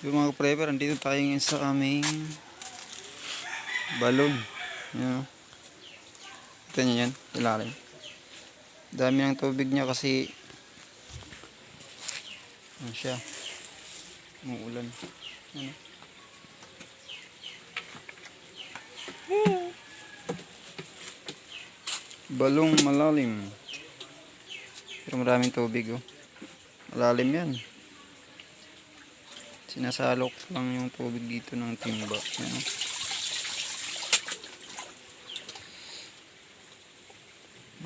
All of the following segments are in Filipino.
Yung mga prepper, andito tayo ngayon sa aming balon. Yan. o. Ito niyo yan, ilalim. Dami ng tubig niya kasi ano siya, umuulan. Ano? Balong malalim. Pero maraming tubig oh. Malalim yan. Sinasalok lang yung tubig dito ng timba. Yan.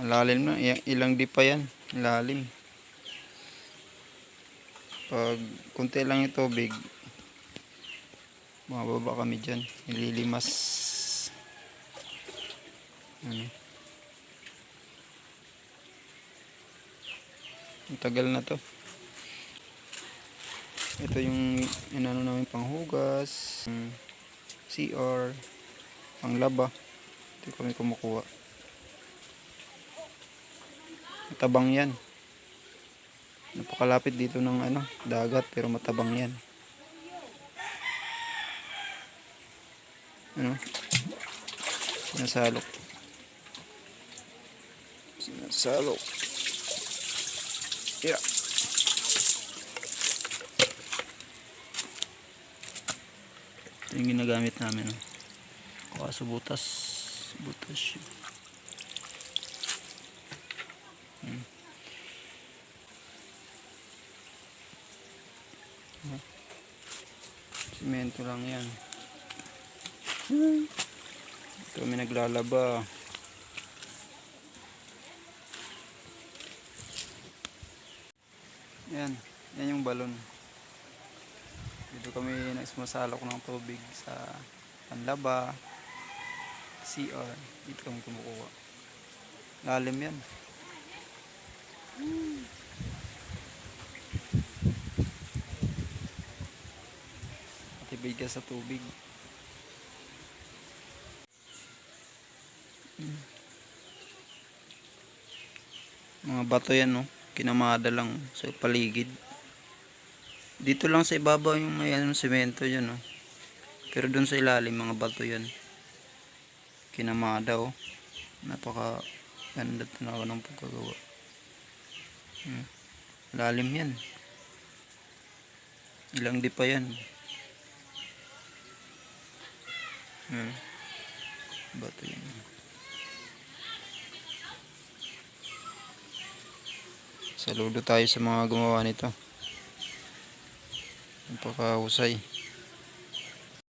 Malalim na. Ilang di pa yan. Lalim. Pag kunti lang yung tubig, mababa kami dyan. Nililimas. Ano? Ang tagal na to. Ito yung inano namin panghugas, mm, CR, panglaba. Ito kami kumukuha. Matabang yan. Napakalapit dito ng ano, dagat pero matabang yan. Ano? Sinasalok. Sinasalok. Yeah. Ito yung ginagamit namin. Oh. Kaso butas. Butas siya. Hmm. Simento lang yan. Ito kami naglalaba. Yan. Yan yung balon. Dito kami nagsumasalok ng tubig sa panlaba, CR. Dito kami kumukuha. Lalim yan. Matibay ka sa tubig. Mga bato yan, no? Kinamada lang sa paligid. Dito lang sa ibabaw yung may ano, semento yan, no? Pero dun sa ilalim, mga bato yan. Kinamada, oh. Napaka ganda talaga ng pagkagawa. Hmm. Lalim yan. Ilang di pa yan. Hmm. Bato yan. Saludo tayo sa mga gumawa nito. ang pagkahusay